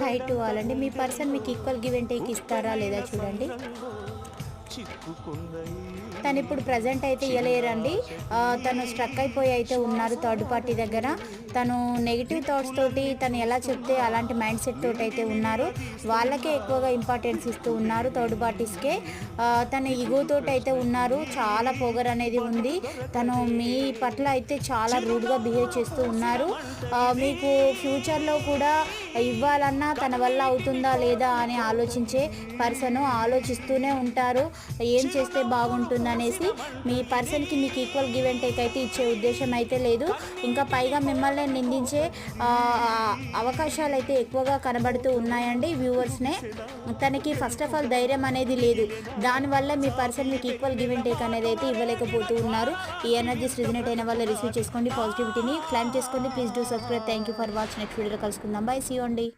High to all అండి మీ person మీకు ఈక్వల్ గివ్ అండ్ టేక్ ఇస్తారా లేదా చూడండి. తను ఇప్పుడు ప్రజెంట్ అయితే ఇవ్వలేరండి తను స్ట్రక్ అయిపోయి అయితే ఉన్నారు థర్డ్ పార్టీ దగ్గర. తను నెగిటివ్ థాట్స్ తోటి తను ఎలా చెప్తే అలాంటి మైండ్ సెట్ తోటి అయితే ఉన్నారు. వాళ్ళకే ఎక్కువగా ఇంపార్టెన్స్ ఇస్తూ ఉన్నారు థర్డ్ పార్టీస్కే తన తను అయితే ఉన్నారు. చాలా పొగర్ అనేది ఉంది. తను మీ పట్ల అయితే చాలా రూడ్గా బిహేవ్ చేస్తూ ఉన్నారు. మీకు ఫ్యూచర్లో కూడా ఇవ్వాలన్నా తన వల్ల అవుతుందా లేదా అని ఆలోచించే పర్సన్ ఆలోచిస్తూనే ఉంటారు. ఏం చేస్తే బాగుంటుంది అనేసి మీ పర్సన్కి మీకు ఈక్వల్ గివ్ అండ్ టేక్ అయితే ఇచ్చే ఉద్దేశం అయితే లేదు. ఇంకా పైగా మిమ్మల్ని నిందించే అవకాశాలు అయితే ఎక్కువగా కనబడుతూ ఉన్నాయండి వ్యూవర్స్నే. తనకి ఫస్ట్ ఆఫ్ ఆల్ ధైర్యం అనేది లేదు. దానివల్ల మీ పర్సన్ మీకు ఈక్వల్ గివ్ అండ్ టేక్ అనేది అయితే ఇవ్వలేకపోతూ ఉన్నారు. ఈ ఎనర్జీస్ రిజనేట్ అయిన వాళ్ళు రిసీవ్ చేసుకోండి పాజిటివిటీని క్లైమ్ చేసుకోండి. Please do subscribe thank you for watch next వీడియోలో కలుసుకుందాం. బాయ్ సీ అండి.